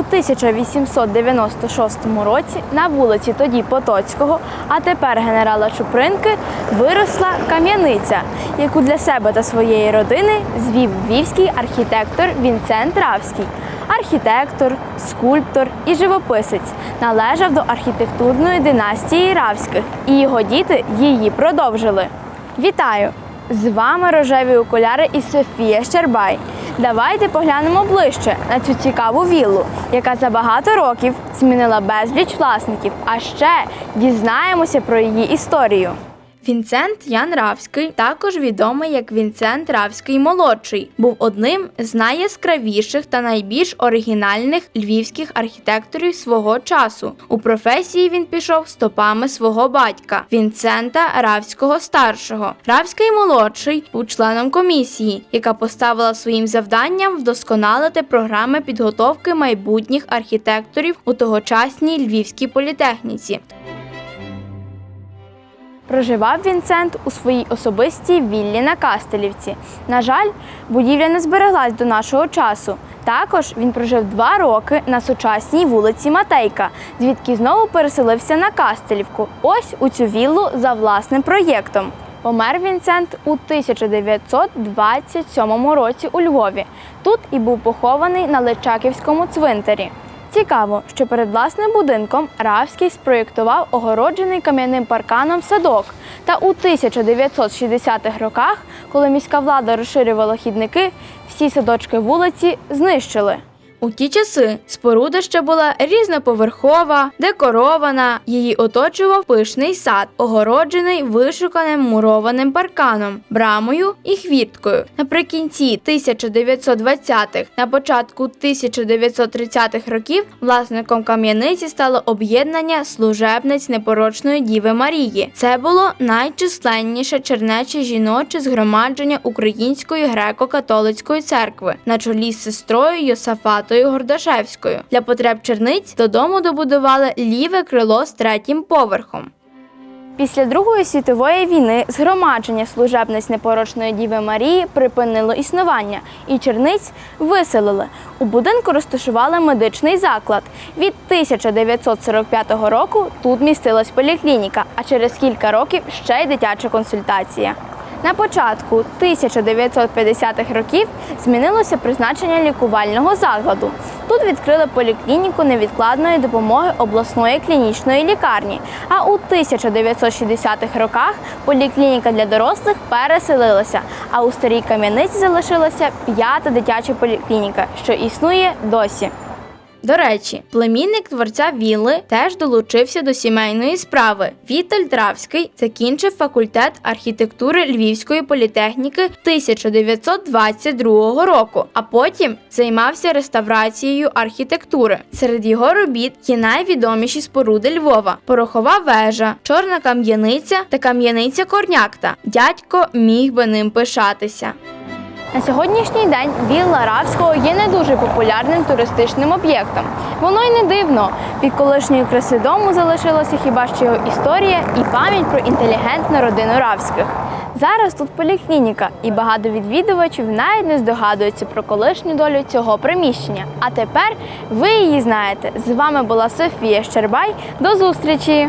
1896 році на вулиці тоді Потоцького, а тепер генерала Чупринки, виросла кам'яниця, яку для себе та своєї родини звів львівський архітектор Вінцент Равський. Архітектор, скульптор і живописець належав до архітектурної династії Равських, і його діти її продовжили. Вітаю! З вами рожеві окуляри і Софія Щербай. Давайте поглянемо ближче на цю цікаву віллу, яка за багато років змінила безліч власників. А ще дізнаємося про її історію. Вінцент Ян Равський, також відомий як Вінцент Равський молодший, був одним з найяскравіших та найбільш оригінальних львівських архітекторів свого часу. У професії він пішов стопами свого батька Вінцента Равського старшого. Равський молодший був членом комісії, яка поставила своїм завданням вдосконалити програми підготовки майбутніх архітекторів у тогочасній львівській політехніці. Проживав Вінцент у своїй особистій віллі на Кастелівці. На жаль, будівля не збереглась до нашого часу. Також він прожив два роки на сучасній вулиці Матейка, звідки знову переселився на Кастелівку. Ось у цю віллу за власним проєктом. Помер Вінцент у 1927 році у Львові. Тут і був похований на Личаківському цвинтарі. Цікаво, що перед власним будинком Равський спроєктував огороджений кам'яним парканом садок. Та у 1960-х роках, коли міська влада розширювала хідники, всі садочки вулиці знищили. У ті часи споруда ще була різноповерхова, декорована. Її оточував пишний сад, огороджений вишуканим мурованим парканом, брамою і хвірткою. Наприкінці 1920-х, на початку 1930-х років власником кам'яниці стало об'єднання служебниць непорочної Діви Марії. Це було найчисленніше чернече жіноче згромадження Української греко-католицької церкви на чолі з сестрою Йосафатою Гордашевською. Для потреб черниць додому добудували ліве крило з третім поверхом. Після Другої світової війни згромадження служебниць непорочної Діви Марії припинило існування, і черниць виселили. У будинку розташували медичний заклад. Від 1945 року тут містилась поліклініка, а через кілька років ще й дитяча консультація. На початку 1950-х років змінилося призначення лікувального закладу. Тут відкрили поліклініку невідкладної допомоги обласної клінічної лікарні. А у 1960-х роках поліклініка для дорослих переселилася. А у старій кам'яниці залишилася п'ята дитяча поліклініка, що існує досі. До речі, племінник творця Вілли теж долучився до сімейної справи. Віталь Травський закінчив факультет архітектури Львівської політехніки 1922 року, а потім займався реставрацією архітектури. Серед його робіт є найвідоміші споруди Львова: порохова вежа, чорна кам'яниця та кам'яниця Корнякта. Дядько міг би ним пишатися. На сьогоднішній день вілла Равського є не дуже популярним туристичним об'єктом. Воно й не дивно. Від колишньої краси дому залишилася хіба що його історія і пам'ять про інтелігентну родину Равських. Зараз тут поліклініка, і багато відвідувачів навіть не здогадуються про колишню долю цього приміщення. А тепер ви її знаєте. З вами була Софія Щербай. До зустрічі!